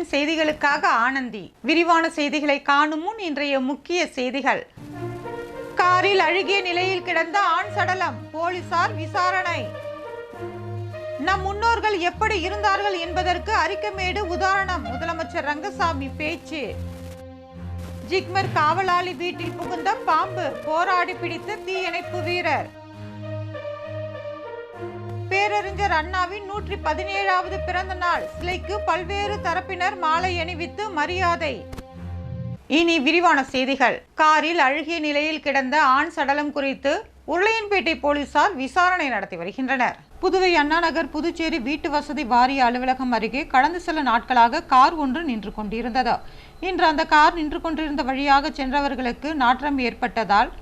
TN செய்திகளுக்காக ஆனந்தி. விரிவான செய்திகளை காணும் முன் இன்றைய முக்கிய செய்திகள். காரில் அழுகிய நிலையில் கிடந்த ஆண் சடலம் போலீசார் விசாரணை. நம் முன்னோர்கள் எப்படி இருந்தார்கள் என்பதற்கு அரிக்கமேடு உதாரணம். முதலமைச்சர் ரங்கசாமி பேச்சு. ஜிக்மர் காவலாளி வீட்டில் புகுந்த பாம்பு போராடி பிடித்த தீயணைப்பு வீரர். பேரறிஞர் அண்ணாவின் நூற்றி பதினேழாவது பிறந்த நாள். சிலைக்கு பல்வேறு தரப்பினர் மாலை அணிவித்து மரியாதை. இனி விரிவான செய்திகள். காரில் அழுகிய நிலையில் கிடந்த ஆண் சடலம் குறித்து உருளையன்பேட்டை போலீசார் விசாரணை நடத்தி வருகின்றனர். புதுவை அண்ணா நகர் புதுச்சேரி வீட்டு வசதி வாரிய அலுவலகம் அருகே கடந்த சில நாட்களாக கார் ஒன்று நின்று கொண்டிருந்தது. இன்று அந்த கார் நின்று கொண்டிருந்த வழியாக சென்றவர்களுக்கு நாற்றம் ஏற்பட்டதால்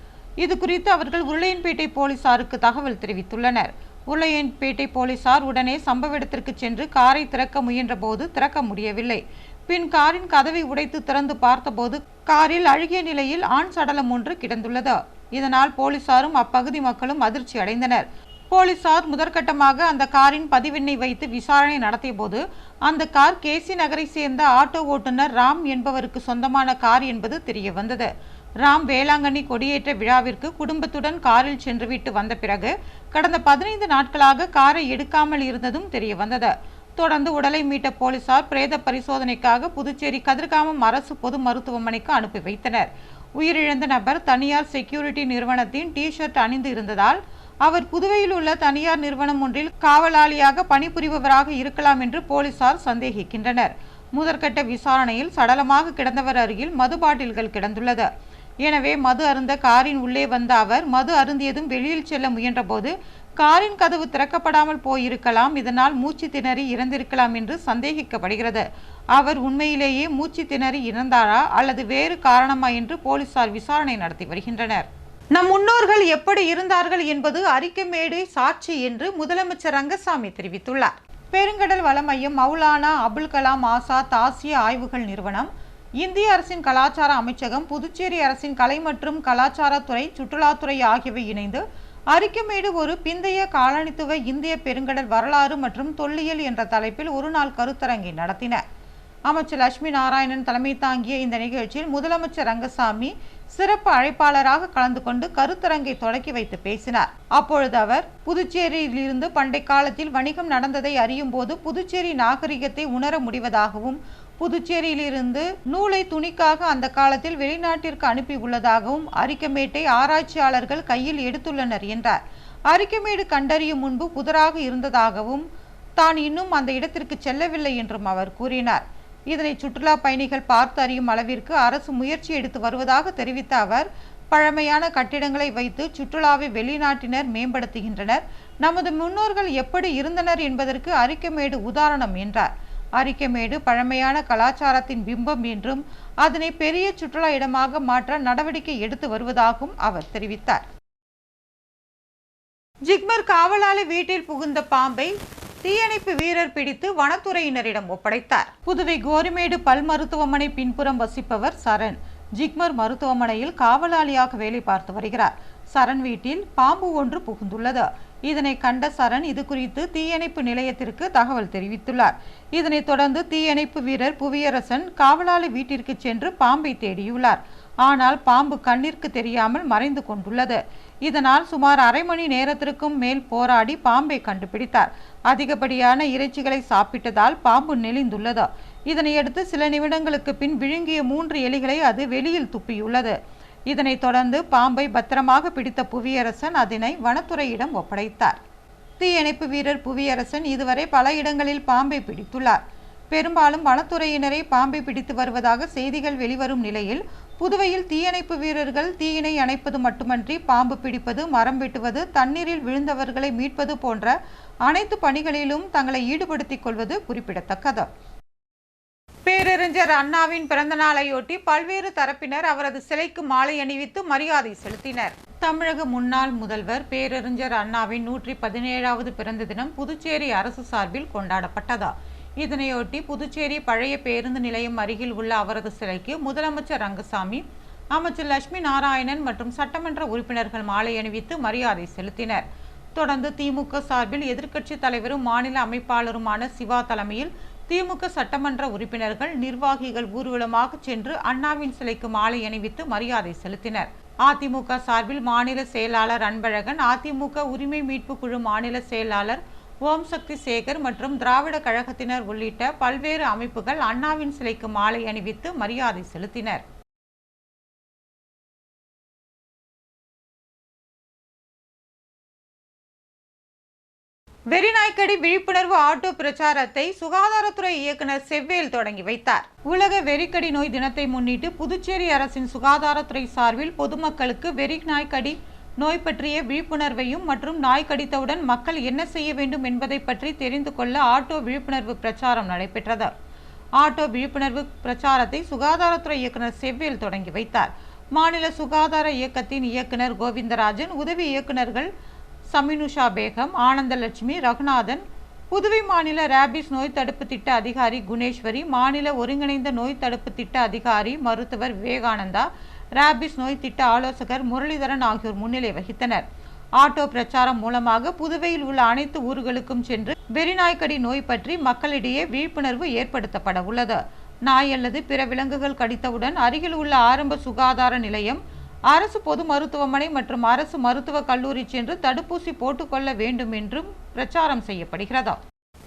இது குறித்து அவர்கள் உருளையன்பேட்டை போலீசாருக்கு தகவல் தெரிவித்துள்ளனர். உருளையன்பேட்டை போலீசார் உடனே சம்பவ இடத்திற்கு சென்று காரை திறக்க முயன்றபோது திறக்க முடியவில்லை. பின் காரின் கதவை உடைத்து திறந்து பார்த்தபோது காரில் அழுகிய நிலையில் ஆண் சடலம் ஒன்று கிடந்துள்ளது. இதனால் போலீசாரும் அப்பகுதி மக்களும் அதிர்ச்சி அடைந்தனர். போலீசார் முதற்கட்டமாக அந்த காரின் பதிவெண்ணை வைத்து விசாரணை நடத்திய போது அந்த கார் கேசி நகரை சேர்ந்த ஆட்டோ ஓட்டுநர் ராம் என்பவருக்கு சொந்தமான கார் என்பது தெரிய வந்தது ராம் வேளாங்கண்ணி கொடியேற்ற விழாவிற்கு குடும்பத்துடன் காரில் சென்றுவிட்டு வந்த பிறகு கடந்த பதினைந்து நாட்களாக காரை எடுக்காமல் இருந்ததும் தெரிய வந்தது. தொடர்ந்து உடலை மீட்ட போலீசார் பிரேத பரிசோதனைக்காக புதுச்சேரி கதிர்காமம் அரசு பொது மருத்துவமனைக்கு அனுப்பி வைத்தனர். உயிரிழந்த நபர் தனியார் செக்யூரிட்டி நிறுவனத்தின் டி ஷர்ட் அணிந்து இருந்ததால் அவர் புதுவையில் உள்ள தனியார் நிறுவனம் ஒன்றில் காவலாளியாக பணிபுரிபவராக இருக்கலாம் என்று போலீசார் சந்தேகிக்கின்றனர். முதற்கட்ட விசாரணையில் சடலமாக கிடந்தவர் அருகில் மது பாட்டில்கள் கிடந்துள்ளது. எனவே மது அருந்த காரின் உள்ளே வந்த அவர் மது அருந்தியதும் வெளியில் செல்ல முயன்றபோது காரின் கதவு திறக்கப்படாமல் போயிருக்கலாம் இதனால் மூச்சு திணறி இறந்திருக்கலாம் என்று சந்தேகிக்கப்படுகிறது. அவர் உண்மையிலேயே மூச்சு திணறி இறந்தாரா அல்லது வேறு காரணமா என்று போலீசார் விசாரணை நடத்தி வருகின்றனர். நம் முன்னோர்கள் எப்படி இருந்தார்கள் என்பது அறிக்கைமேடு சாட்சி என்று முதலமைச்சர் ரங்கசாமி தெரிவித்துள்ளார். பெருங்கடல் வள மையம் மௌலானா அபுல் கலாம் ஆசாத் ஆசிய ஆய்வுகள் நிறுவனம் இந்திய அரசின் கலாச்சார அமைச்சகம் புதுச்சேரி அரசின் கலை மற்றும் கலாச்சாரத்துறை சுற்றுலாத்துறை ஆகியவை இணைந்து அரிக்கமேடு ஒரு பிந்தைய காலனித்துவ இந்திய பெருங்கடல் வரலாறு மற்றும் தொல்லியல் என்ற தலைப்பில் ஒரு நாள் கருத்தரங்கை நடத்தின. அமைச்சர் லட்சுமி நாராயணன் தலைமை தாங்கிய இந்த நிகழ்ச்சியில் முதலமைச்சர் ரங்கசாமி சிறப்பு அழைப்பாளராக கலந்து கொண்டு கருத்தரங்கை தொடக்கி வைத்து பேசினார். அப்பொழுது அவர் புதுச்சேரியில் இருந்து பண்டை காலத்தில் வணிகம் நடந்ததை அறியும் போது புதுச்சேரி நாகரிகத்தை உணர முடிவதாகவும் புதுச்சேரியிலிருந்து நூலை துணிக்காக அந்த காலத்தில் வெளிநாட்டிற்கு அனுப்பி உள்ளதாகவும் அரிக்கமேட்டை ஆராய்ச்சியாளர்கள் கையில் எடுத்துள்ளனர் என்றார். அரிக்கமேடு கண்டறியும் முன்பு புதராக இருந்ததாகவும் தான் இன்னும் அந்த இடத்திற்கு செல்லவில்லை என்றும் அவர் கூறினார். இதனை சுற்றுலா பயணிகள் பார்த்து அறியும் அளவிற்கு அரசு முயற்சி எடுத்து வருவதாக தெரிவித்த அவர் பழமையான கட்டிடங்களை வைத்து சுற்றுலாவை வெளிநாட்டினர் மேம்படுத்துகின்றனர். நமது முன்னோர்கள் எப்படி இருந்தனர் என்பதற்கு அரிக்கமேடு உதாரணம் என்றார். அரிக்கமேடு பழமையான கலாச்சாரத்தின் பிம்பம் என்றும் அதனை பெரிய சுற்றுலா இடமாக மாற்ற நடவடிக்கை எடுத்து வருவதாகவும் அவர் தெரிவித்தார். ஜிக்மர் காவலாளி வீட்டில் புகுந்த பாம்பை தீயணைப்பு வீரர் பிடித்து வனத்துறையினரிடம் ஒப்படைத்தார். புதுவை கோரிமேடு பல் மருத்துவமனை பின்புறம் வசிப்பவர் சரண். ஜிக்மர் மருத்துவமனையில் காவலாளியாக வேலை பார்த்து வருகிறார். சரண் வீட்டில் பாம்பு ஒன்று புகுந்துள்ளது. இதனை கண்ட சரண் இது குறித்து தீயணைப்பு நிலையத்திற்கு தகவல் தெரிவித்துள்ளார். இதனைத் தொடர்ந்து தீயணைப்பு வீரர் புவியரசன் காவலாளி வீட்டிற்கு சென்று பாம்பை தேடியுள்ளார். ஆனால் பாம்பு கண்ணிற்கு தெரியாமல் மறைந்து கொண்டுள்ளது. இதனால் சுமார் அரை மணி நேரத்திற்கும் மேல் போராடி பாம்பை கண்டுபிடித்தார். அதிகப்படியான இறைச்சிகளை சாப்பிட்டதால் பாம்பு நெளிந்துள்ளது. இதனையடுத்து சில நிமிடங்களுக்கு பின் விழுங்கிய மூன்று எலிகளை அது வெளியில் துப்பியுள்ளது. இதனைத் தொடர்ந்து பாம்பை பத்திரமாக பிடித்த புவியரசன் அதனை வனத்துறையிடம் ஒப்படைத்தார். தீயணைப்பு வீரர் புவியரசன் இதுவரை பல இடங்களில் பாம்பை பிடித்துள்ளார். பெரும்பாலும் வனத்துறையினரை பாம்பை பிடித்து வருவதாக செய்திகள் வெளிவரும் நிலையில் புதுவையில் தீயணைப்பு வீரர்கள் தீயினை அணைப்பது மட்டுமன்றி பாம்பு பிடிப்பது மரம் வெட்டுவது தண்ணீரில் விழுந்தவர்களை மீட்பது போன்ற அனைத்து பணிகளிலும் தங்களை ஈடுபடுத்திக் கொள்வது குறிப்பிடத்தக்கது. பேரறிஞர் அண்ணாவின் பிறந்த நாளையொட்டி பல்வேறு தரப்பினர் அவரது சிலைக்கு மாலை அணிவித்து மரியாதை செலுத்தினர். தமிழக முன்னாள் முதல்வர் பேரறிஞர் அண்ணாவின் நூற்றி பதினேழாவது பிறந்த தினம் புதுச்சேரி அரசு சார்பில் கொண்டாடப்பட்டதா. இதனையொட்டி புதுச்சேரி பழைய பேருந்து நிலையம் அருகில் உள்ள அவரது சிலைக்கு முதலமைச்சர் ரங்கசாமி அமைச்சர் லட்சுமி நாராயணன் மற்றும் சட்டமன்ற உறுப்பினர்கள் மாலை அணிவித்து மரியாதை செலுத்தினர். தொடர்ந்து திமுக சார்பில் எதிர்க்கட்சி தலைவரும் மாநில அமைப்பாளருமான சிவா தலைமையில் திமுக சட்டமன்ற உறுப்பினர்கள் நிர்வாகிகள் ஊர்வலமாக சென்று அண்ணாவின் சிலைக்கு மாலை அணிவித்து மரியாதை செலுத்தினர். அதிமுக சார்பில் மாநில செயலாளர் அன்பழகன் அதிமுக உரிமை மீட்பு குழு மாநில செயலாளர் ஓம் சக்தி சேகர் மற்றும் திராவிட கழகத்தினர் உள்ளிட்ட பல்வேறு அமைப்புகள் அண்ணாவின் சிலைக்கு மாலை அணிவித்து மரியாதை செலுத்தினர். வெறிநாய்க்கடி விழிப்புணர்வு ஆட்டோ பிரச்சாரத்தை சுகாதாரத்துறை இயக்குனர் செவ்வேல் தொடங்கி வைத்தார். உலக வெறிக்கடி நோய் தினத்தை முன்னிட்டு புதுச்சேரி அரசின் சுகாதாரத்துறை சார்பில் பொதுமக்களுக்கு வெறி நாய்க்கடி நோய் பற்றிய விழிப்புணர்வையும் மற்றும் நாய் கடித்தவுடன் மக்கள் என்ன செய்ய வேண்டும் என்பதை பற்றி தெரிந்து கொள்ள ஆட்டோ விழிப்புணர்வு பிரச்சாரம் நடைபெற்றது. ஆட்டோ விழிப்புணர்வு பிரச்சாரத்தை சுகாதாரத்துறை இயக்குனர் செவ்வேல் தொடங்கி வைத்தார். மாநில சுகாதார இயக்கத்தின் இயக்குனர் கோவிந்தராஜன் உதவி இயக்குநர்கள் சமினுஷா பேகம் ஆனந்தலட்சுமி ரகுநாதன் புதுவை மாநில ரேபிஸ் நோய் தடுப்பு திட்ட அதிகாரி குணேஸ்வரி மாநில ஒருங்கிணைந்த நோய் தடுப்பு திட்ட அதிகாரி மருத்துவர் விவேகானந்தா ரேபிஸ் நோய் திட்ட ஆலோசகர் முரளிதரன் ஆகியோர் முன்னிலை வகித்தனர். ஆட்டோ பிரச்சாரம் மூலமாக புதுவையில் உள்ள அனைத்து ஊர்களுக்கும் சென்று வெறிநாய்க்கடி நோய் பற்றி மக்களிடையே விழிப்புணர்வு ஏற்படுத்தப்பட உள்ளது. நாய் அல்லது பிற விலங்குகள் கடித்தவுடன் அருகில் உள்ள ஆரம்ப சுகாதார நிலையம் அரசு பொது மருத்துவமனை மற்றும் அரசு மருத்துவக் கல்லூரி சென்று தடுப்பூசி போட்டுக்கொள்ள வேண்டும் என்றும் பிரச்சாரம் செய்யப்படுகிறதா?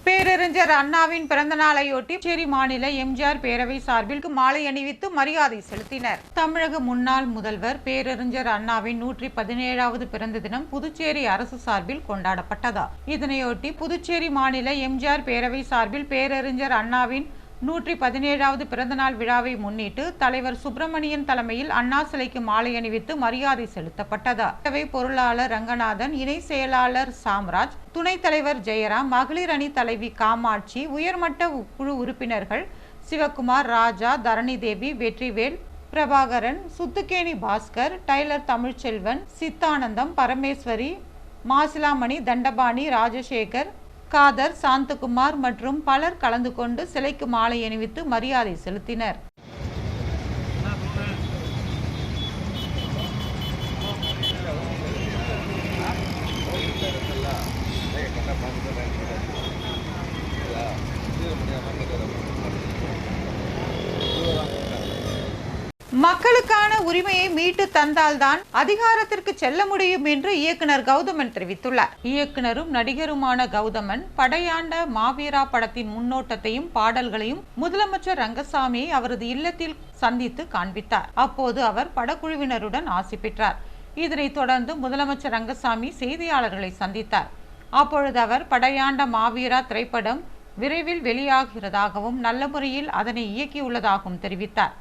பேரறிஞர் அண்ணாவின் பிறந்த நாளையொட்டி புதுச்சேரி மாநில எம்ஜிஆர் பேரவை சார்பில் மாலை அணிவித்து மரியாதை செலுத்தினர். தமிழக முன்னாள் முதல்வர் பேரறிஞர் அண்ணாவின் நூற்றி பதினேழாவது பிறந்த தினம் புதுச்சேரி அரசு சார்பில் கொண்டாடப்பட்டதா? இதனையொட்டி புதுச்சேரி மாநில எம்ஜிஆர் பேரவை சார்பில் பேரறிஞர் அண்ணாவின் நூற்றி பதினேழாவது பிறந்தநாள் விழாவை முன்னிட்டு தலைவர் சுப்பிரமணியன் தலைமையில் அண்ணா சிலைக்கு மாலை அணிவித்து மரியாதை செலுத்தப்பட்டது. பேரவை பொருளாளர் ரங்கநாதன் இணை செயலாளர் சாம்ராஜ் துணைத் தலைவர் ஜெயராம் மகளிர் அணி தலைவி காமாட்சி உயர்மட்ட குழு உறுப்பினர்கள் சிவகுமார் ராஜா தரணி தேவி வெற்றிவேல் பிரபாகரன் சுத்துக்கேணி பாஸ்கர் டைலர் தமிழ்ச்செல்வன் சித்தானந்தம் பரமேஸ்வரி மாசிலாமணி தண்டபாணி ராஜசேகர் காதர் சாந்தகுமார் மற்றும் பலர் கலந்து கொண்டு சிலைக்கு மாலை அணிவித்து மரியாதை செலுத்தினர். மக்களுக்கான உரிமையை மீட்டு தந்தால்தான் அதிகாரத்திற்கு செல்ல முடியும் என்று இயக்குனர் கௌதமன் தெரிவித்துள்ளார். இயக்குனரும் நடிகருமான கௌதமன் படையாண்ட மாவீரா படத்தின் முன்னோட்டத்தையும் பாடல்களையும் முதலமைச்சர் ரங்கசாமியை அவரது இல்லத்தில் சந்தித்து காண்பித்தார். அப்போது அவர் படக்குழுவினருடன் ஆசி பெற்றார். இதனைத் தொடர்ந்து முதலமைச்சர் ரங்கசாமி செய்தியாளர்களை சந்தித்தார். அப்பொழுது அவர் படையாண்ட மாவீரா திரைப்படம் விரைவில் வெளியாகிறதாகவும் நல்ல முறையில் அதனை இயக்கியுள்ளதாகவும் தெரிவித்தார்.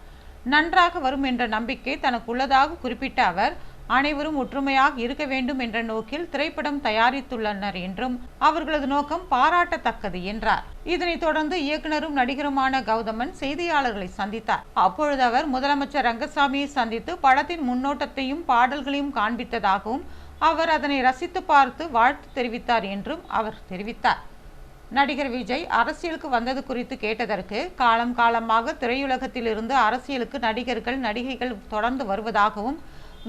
நன்றாக வரும் என்ற நம்பிக்கை தனக்கு உள்ளதாக குறிப்பிட்ட அவர் அனைவரும் ஒற்றுமையாக இருக்க வேண்டும் என்ற நோக்கில் திரைப்படம் தயாரித்துள்ளனர் என்றும் அவர்களது நோக்கம் பாராட்டத்தக்கது என்றார். இதனைத் தொடர்ந்து இயக்குனரும் நடிகருமான கௌதமன் செய்தியாளர்களை சந்தித்தார். அப்பொழுது அவர் முதலமைச்சர் ரங்கசாமியை சந்தித்து படத்தின் முன்னோட்டத்தையும் பாடல்களையும் காண்பித்ததாகவும் அவர் அதனை ரசித்து பார்த்து வாழ்த்து தெரிவித்தார் என்றும் அவர் தெரிவித்தார். நடிகர் விஜய் அரசியலுக்கு வந்தது குறித்து கேட்டதற்கு காலம் காலமாக திரையுலகத்திலிருந்து அரசியலுக்கு நடிகர்கள் நடிகைகள் தொடர்ந்து வருவதாகவும்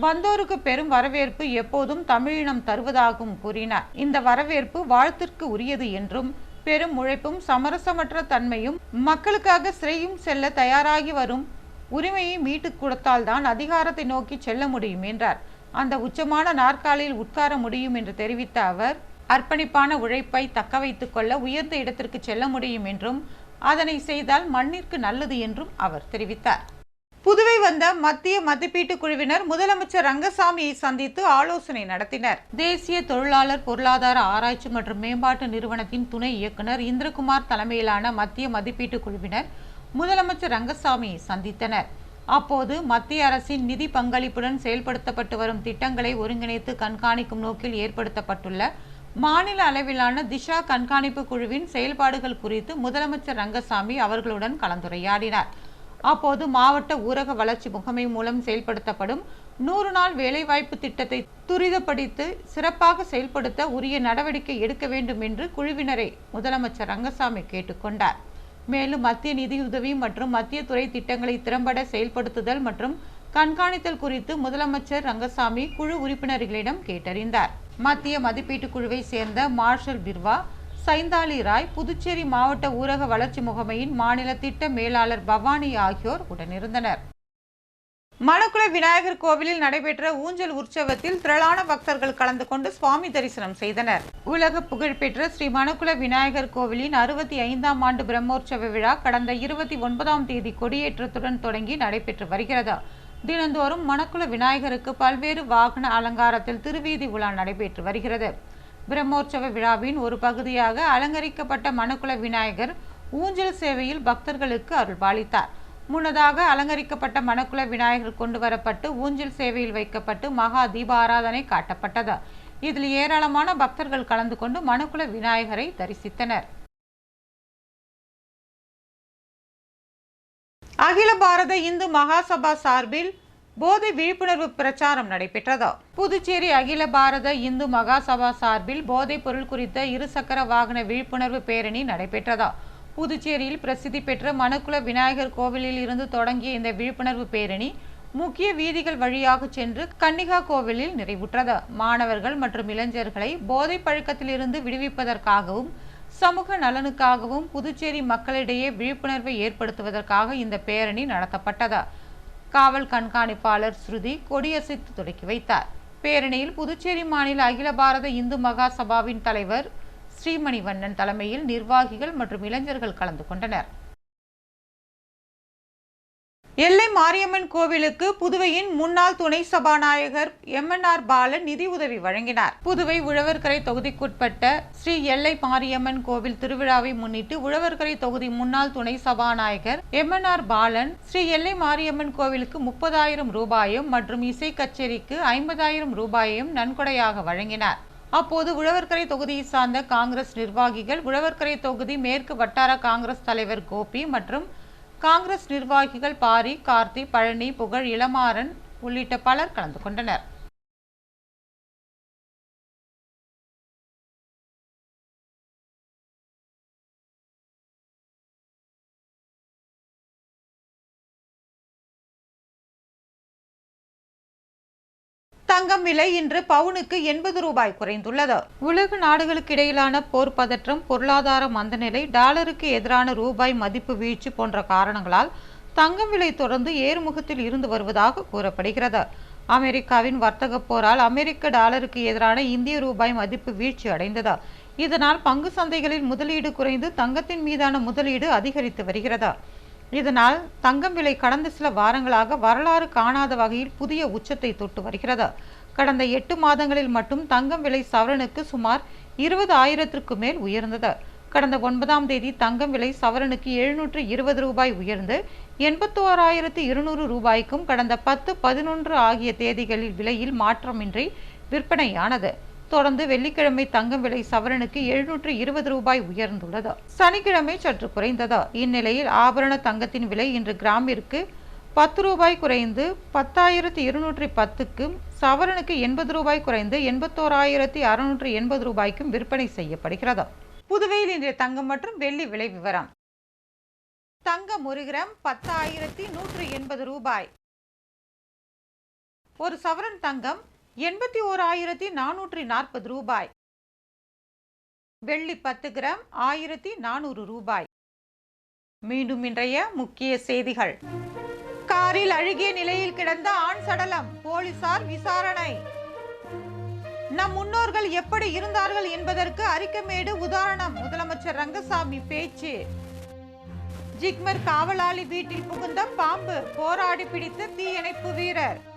வந்தோருக்கு பெரும் வரவேற்பு எப்போதும் தமிழினம் தருவதாகவும் கூறினார். இந்த வரவேற்பு வாழ்த்திற்கு உரியது என்றும் பெரும் உழைப்பும் சமரசமற்ற தன்மையும் மக்களுக்காக சிறையும் செல்ல தயாராகி வரும் உரிமையை மீட்டுக் கொடுத்தால்தான் அதிகாரத்தை நோக்கி செல்ல முடியும் என்றார். அந்த உச்சமான நாற்காலியில் உட்கார முடியும் என்று தெரிவித்த அவர் அர்ப்பணிப்பான உழைப்பை தக்க வைத்துக் கொள்ள உயர்ந்த இடத்திற்கு செல்ல முடியும் என்றும் அதனை செய்தால் மண்ணிற்கு நல்லது என்றும் அவர் தெரிவித்தார். புதுவை வந்த மத்திய மதிப்பீட்டு குழுவினர் முதலமைச்சர் ரங்கசாமியை சந்தித்து ஆலோசனை நடத்தினர். தேசிய தொழிலாளர் பொருளாதார ஆராய்ச்சி மற்றும் மேம்பாட்டு நிறுவனத்தின் துணை இயக்குனர் இந்திரகுமார் தலைமையிலான மத்திய மதிப்பீட்டு குழுவினர் முதலமைச்சர் ரங்கசாமியை சந்தித்தனர். அப்போது மத்திய அரசின் நிதி பங்களிப்புடன் செயல்படுத்தப்பட்டு வரும் திட்டங்களை ஒருங்கிணைத்து கண்காணிக்கும் நோக்கில் ஏற்படுத்தப்பட்டுள்ள மாநில அளவிலான திஷா கண்காணிப்பு குழுவின் செயல்பாடுகள் குறித்து முதலமைச்சர் ரங்கசாமி அவர்களுடன் கலந்துரையாடினார். அப்போது மாவட்ட ஊரக வளர்ச்சி முகமை மூலம் செயல்படுத்தப்படும் நூறு நாள் வேலைவாய்ப்பு திட்டத்தை துரிதப்படுத்தி சிறப்பாக செயல்படுத்த உரிய நடவடிக்கை எடுக்க வேண்டும் என்று குழுவினரை முதலமைச்சர் ரங்கசாமி கேட்டுக்கொண்டார். மேலும் மத்திய நிதியுதவி மற்றும் மத்திய துறை திட்டங்களை திறம்பட செயல்படுத்துதல் மற்றும் கண்காணித்தல் குறித்து முதலமைச்சர் ரங்கசாமி குழு உறுப்பினர்களிடம் கேட்டறிந்தார். மத்திய மதிப்பீட்டு குழுவை சேர்ந்த மார்ஷல் பிர்வா சைந்தாலி ராய் புதுச்சேரி மாவட்ட ஊரக வளர்ச்சி முகமையின் மாநில திட்ட மேலாளர் பவானி ஆகியோர் உடனிருந்தனர். மணக்குள விநாயகர் கோவிலில் நடைபெற்ற ஊஞ்சல் உற்சவத்தில் திரளான பக்தர்கள் கலந்து கொண்டு சுவாமி தரிசனம் செய்தனர். உலக புகழ்பெற்ற ஸ்ரீ மணக்குள விநாயகர் கோவிலின் அறுபத்தி ஐந்தாம் ஆண்டு பிரம்மோற்சவ விழா கடந்த இருபத்தி ஒன்பதாம் தேதி கொடியேற்றத்துடன் தொடங்கி நடைபெற்று வருகிறது. தினந்தோறும் மணக்குள விநாயகருக்கு பல்வேறு வாகன அலங்காரத்தில் திருவீதி உலா நடைபெற்று வருகிறது. பிரம்மோற்சவ விழாவின் ஒரு பகுதியாக அலங்கரிக்கப்பட்ட மணக்குள விநாயகர் ஊஞ்சல் சேவையில் பக்தர்களுக்கு அருள்பாலித்தார். முன்னதாக அலங்கரிக்கப்பட்ட மணக்குள விநாயகர் கொண்டு வரப்பட்டு ஊஞ்சல் சேவையில் வைக்கப்பட்டு மகா தீபாராதனை காட்டப்பட்டது. இதில் ஏராளமான பக்தர்கள் கலந்து கொண்டு மணக்குள விநாயகரை தரிசித்தனர். அகில பாரத இந்து மகாசபா சார்பில் போதை விழிப்புணர்வு பிரச்சாரம் நடைபெற்றது. புதுச்சேரி அகில பாரத இந்து மகாசபா சார்பில் போதைப் பொருள் குறித்த இருசக்கர வாகன விழிப்புணர்வு பேரணி நடைபெற்றது. புதுச்சேரியில் பிரசித்தி பெற்ற மணக்குள விநாயகர் கோவிலில் இருந்து தொடங்கிய இந்த விழிப்புணர்வு பேரணி முக்கிய வீதிகள் வழியாக சென்று கன்னிகா கோவிலில் நிறைவுற்றது. மாணவர்கள் மற்றும் இளைஞர்களை போதை பழக்கத்திலிருந்து விடுவிப்பதற்காகவும் சமூக நலனுக்காகவும் புதுச்சேரி மக்களிடையே விழிப்புணர்வை ஏற்படுத்துவதற்காக இந்த பேரணி நடத்தப்பட்டது. காவல் கண்காணிப்பாளர் ஸ்ருதி கொடியசைத்து தொடக்கி வைத்தார். பேரணியில் புதுச்சேரி மாநில அகில பாரத இந்து மகா சபாவின் தலைவர் ஸ்ரீமணிவண்ணன் தலைமையில் நிர்வாகிகள் மற்றும் இளைஞர்கள் கலந்து கொண்டனர். எல்லை மாரியம்மன் கோவிலுக்கு புதுவையின் முன்னாள் துணை சபாநாயகர் எம்என்ஆர் பாலன் நிதி உதவி வழங்கினார். புதுவை உழவர்கரை தொகுதிக்குட்பட்ட ஸ்ரீ எல்லை மாரியம்மன் கோவில் திருவிழாவை முன்னிட்டு உழவர்கரை தொகுதி முன்னாள் துணை சபாநாயகர் எம்என்ஆர் பாலன் ஸ்ரீ எல்லை மாரியம்மன் கோவிலுக்கு முப்பதாயிரம் ரூபாயும் மற்றும் இசை கச்சேரிக்கு ஐம்பதாயிரம் ரூபாயையும் நன்கொடையாக வழங்கினார். அப்போது உழவர்கரை தொகுதியை சார்ந்த காங்கிரஸ் நிர்வாகிகள் உழவர்கரை தொகுதி மேற்கு வட்டார காங்கிரஸ் தலைவர் கோபி மற்றும் காங்கிரஸ் நிர்வாகிகள் பாரி கார்த்தி பழனி புகழ் இளமாறன் உள்ளிட்ட பலர் கலந்து கொண்டனர். தங்கம் விலை இன்று பவுனுக்கு எண்பது ரூபாய் குறைந்துள்ளது. உலக நாடுகளுக்கு இடையிலான போர் பதற்றம் பொருளாதார மந்தநிலை டாலருக்கு எதிரான ரூபாய் மதிப்பு வீழ்ச்சி போன்ற காரணங்களால் தங்கம் விலை தொடர்ந்து ஏறுமுகத்தில் இருந்து வருவதாக கூறப்படுகிறது. அமெரிக்காவின் வர்த்தக போரால் அமெரிக்க டாலருக்கு எதிரான இந்திய ரூபாய் மதிப்பு வீழ்ச்சி அடைந்தது. இதனால் பங்கு சந்தைகளில் முதலீடு குறைந்து தங்கத்தின் மீதான முதலீடு அதிகரித்து வருகிறது. இதனால் தங்கம் விலை கடந்த சில வாரங்களாக வரலாறு காணாத வகையில் புதிய உச்சத்தை தொட்டு வருகிறது. கடந்த எட்டு மாதங்களில் மட்டும் தங்கம் விலை சவரனுக்கு சுமார் இருபது ஆயிரத்திற்கு மேல் உயர்ந்தது. கடந்த ஒன்பதாம் தேதி தங்கம் விலை சவரனுக்கு எழுநூற்று இருபது ரூபாய் உயர்ந்து எண்பத்தோராயிரத்து இருநூறு ரூபாய்க்கும் கடந்த பத்து பதினொன்று ஆகிய தேதிகளில் விலையில் மாற்றமின்றி விற்பனையானது. தொடர்ந்து வெள்ளிக்கிழமை தங்கம் விலை சவரனுக்கு எழுநூற்று இருபது ரூபாய் உயர்ந்துள்ளது. சனிக்கிழமை சற்று குறைந்தது. இந்நிலையில் ஆபரண தங்கத்தின் விலை இன்று கிராமிற்கு பத்து ரூபாய் குறைந்து பத்தாயிரத்தி இருநூற்றி பத்துக்கும் சவரனுக்கு எண்பது ரூபாய் குறைந்து எண்பத்தோராயிரத்தி அறுநூற்று எண்பது ரூபாய்க்கும் விற்பனை செய்யப்படுகிறது. புதுவையில் இன்றைய தங்கம் மற்றும் வெள்ளி விலை விவரம். தங்கம் ஒரு கிராம் பத்தாயிரத்தி நூற்று எண்பது ரூபாய். ஒரு சவரன் தங்கம் எண்பத்தி ஓராயிரத்தி நானூற்றி நாற்பது ரூபாய். வெள்ளி பத்து கிராம் ஆயிரத்தி நானூறு ரூபாய். மீண்டும் இன்றைய முக்கிய செய்திகள். காரில் அழுகிய நிலையில் கிடந்த ஆண் சடலம் போலீசார் விசாரணை. நம் முன்னோர்கள் எப்படி இருந்தார்கள் என்பதற்கு அறிக்கமேடு உதாரணம். முதலமைச்சர் ரங்கசாமி பேச்சு. ஜிக்மர் காவலாளி வீட்டில் புகுந்த பாம்பு போராடி பிடித்த தீயணைப்பு வீரர்.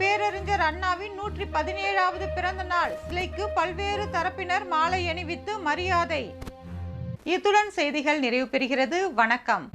பேரறிஞர் அண்ணாவின் நூற்றி பதினேழாவது பிறந்த நாள். சிலைக்கு பல்வேறு தரப்பினர் மாலை அணிவித்து மரியாதை. இத்துடன் செய்திகள் நிறைவு பெறுகிறது. வணக்கம்.